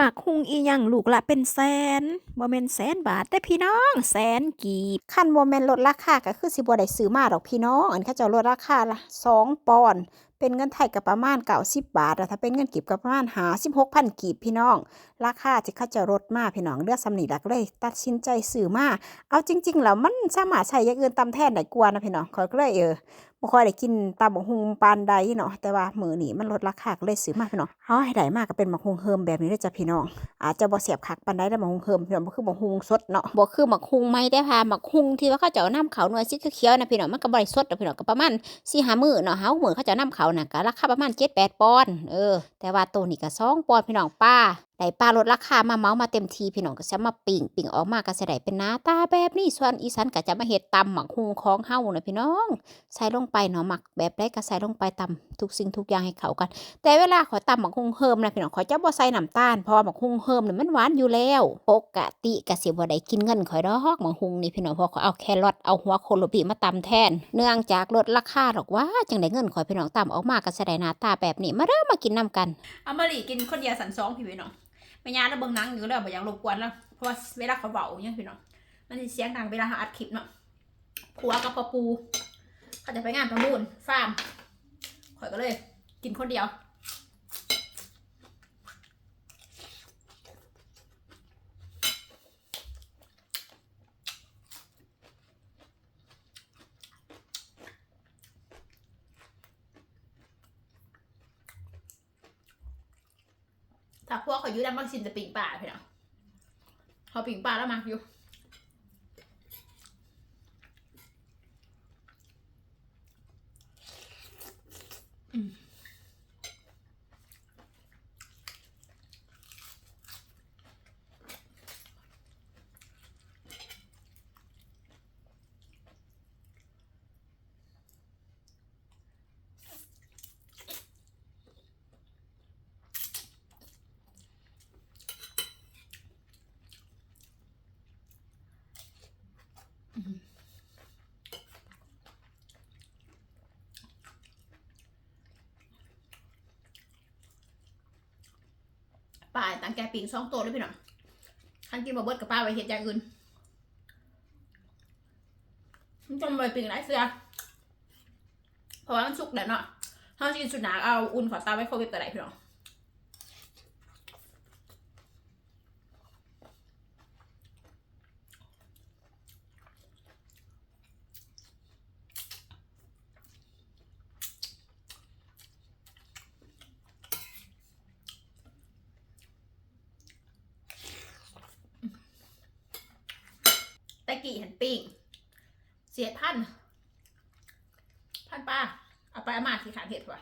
มากคุงอีหยังลูกละเป็นแสนบ่แม่นแสนบาทแต่พี่น้องแสนกีบคันบ่แม่นลดราคาก็คือสิบ่ได้ซื้อมาดอกพี่น้อง อันเขาเจ้าลดราคาละ2ปอนด์เป็นเงินไทยก็ประมาณ90บาทถ้าเป็นเงินกีบก็ประมาณ56,000กีบพี่น้อง ราคาที่เขาจะลดมาพี่น้องเลือกสำนีหลักเลย ตัดสินใจซื้อมาเอาจริงๆแล้วมันสามารถใช้อย่างอื่นตำแทนได้กว่านะพี่น้องขอก็เลยเออ บ่ค่อยได้กินตำบักหุ่งปานใดเนาะแต่ว่ามื้อนี้มันลดราคาก็เลยซื้อมาพี่น้องเฮาให้ได้มากก็เป็นบักหุ่งเฮิมแบบนี้เด้อจ้ะพี่น้องอาจจะบ่เสียบคักปานใดได้บักหุ่งเฮิมพี่น้องบ่คือบักหุ่งสดเนาะบ่คือบักหุ่งไม่ได้พาบักหุ่งที่ว่าเขาเจ้านํเขาหน่วยสีเขียวๆนะพี่น้องมันก็บ่ได้สดดอกพี่น้องก็ประมาณ4-5มื้อเนาะเฮามื้อเขาเจ้านํเขาน่ะก็ราคาประมาณ7-8ปอนด์เออแต่ว่าตัวนี้ก็2ปอนด์พี่น้องป้า ได้ปลาลดราคามาเมามาเต็มทีพี่น้องก็จะมาปิ่งปิ่งออกมาก็จะได้เป็นหน้าตาแบบนี้ส่วนอีสานก็จะมาเฮ็ดตำหมักหุงของเฮานะพี่น้อง ใส่ลงไปเนาะหมักแบบได้ก็ใส่ลงไปตำทุกสิ่งทุกอย่างให้เข้ากัน แต่เวลาขอตำหมักหุงเฮิมนะพี่น้องขอจะบ่ใส่น้ำตาลเพราะว่าหมักหุงเฮิมนี่มันหวานอยู่แล้วปกติก็สิบ่ได้กินเงินข่อยดอกหมักหุงนี่พี่น้องพราะเขาเอาแครอทเอาหัวโคโลบีมาตำแทน เนื่องจากลดราคาหรอกว่าจังได้เงินข่อยพี่น้องตำออกมาก็จะได้หน้าตาแบบนี้มาเด้อมมากินนํกันอามาหลีกินคนเดียวสันสองพี่น้อง ไม่ยานแล้วเบิ่งหนังอยู่แล้วบ่อยากรบกวนแล้วเพราะว่าเวลาเขาเบาเนี่ยพี่น้องมันสิเสียงดังเวลาเขาอัดคลิปเนาะผัวกับพ่อปูเขาจะไปงานประมูลฟาร์มข่อยก็เลย กินคนเดียว ถ้าพวกเขาอยู่ด้านบางชินจะปิ่งป่าพี่น้องเขาปิ่งป่าแล้วมาอยู่ ป่าต่างแกปิงสองตัวเลยพี่น้องคันกินบะเบิดกับป้าไว้เห็ดอย่างอื่นมันจนไปปิ่งไรเสือเพราะว่ามันสุกแล้วเนาะถ้ากินสุดหนาเอาอุ่นขอตาไว้โควิดแต่ไหนพี่น้อง กี้เห็นปิ้งเสียพันพันป้าเอาไปอามาที่ขาเห็ดว่ะ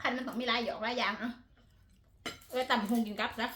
พันมันต้องมีลายหยอกลายยางเนาะเออต่ำหงกินกับซะ